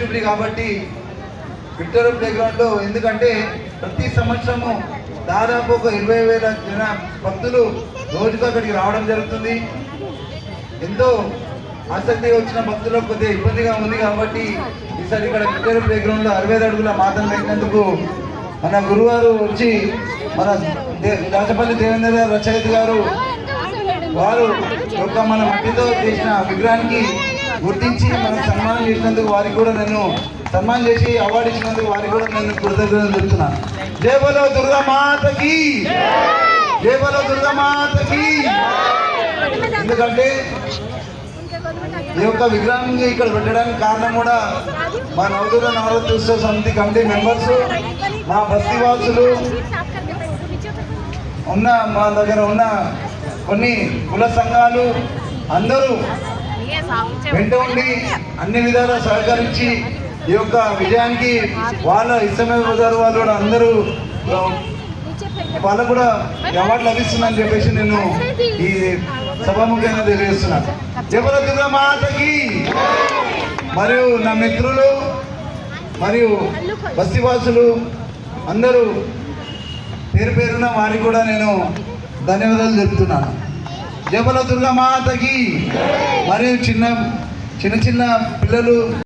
Jubilee కాబట్టి Victoria ప్లేగ్రౌండ్లో ఎందుకంటే ప్రతి సంవత్సరము దాదాపు ఒక ఇరవై వేల జన భక్తులు రోజుకు అక్కడికి రావడం జరుగుతుంది. ఎంతో ఆసక్తిగా వచ్చిన భక్తులకు కొద్దిగా ఇబ్బందిగా ఉంది కాబట్టి ఈసారి ఇక్కడ విక్టోరియా ప్లేగ్రౌండ్లో అరవై అడుగుల మాతను పెట్టినందుకు మన గురువారు వచ్చి మన దే- దాచపల్లి దేవేంద్ర రచయిత గారు వారు యొక్క మన మట్టితో చేసిన విగ్రహానికి గుర్తించి మనకు సన్మానం చేసినందుకు వారికి కూడా నేను సన్మానం చేసి అవార్డు ఇచ్చినందుకు వారికి కూడా నేను కృతజ్ఞతలు చెప్తున్నాను దేవలో బలో దుర్గా మాతకి! జై బలో మాతకి! ఎందుకంటే ఈ యొక్క విగ్రహం ఇక్కడ పెట్టడానికి కారణం కూడా మా నవదూర నవరాత్రి సమితి కమిటీ మెంబర్స్ మా బస్తీవాసులు ఉన్న మా దగ్గర ఉన్న కొన్ని కుల సంఘాలు అందరూ వెంట ఉండి అన్ని విధాలా సహకరించి ఈ యొక్క విజయానికి వాళ్ళ ఇష్టమైన బజారు వాళ్ళు కూడా అందరూ వాళ్ళకు కూడా అవార్డు లభిస్తుందని చెప్పేసి నేను ఈ సభాముఖంగా తెలియజేస్తున్నాను దుర్గా మాతకి మరియు నా మిత్రులు మరియు బస్తీవాసులు అందరూ పేరు పేరున వారికి కూడా నేను ధన్యవాదాలు చెప్తున్నాను జపల దుర్గమాతకి మరియు చిన్న చిన్న చిన్న పిల్లలు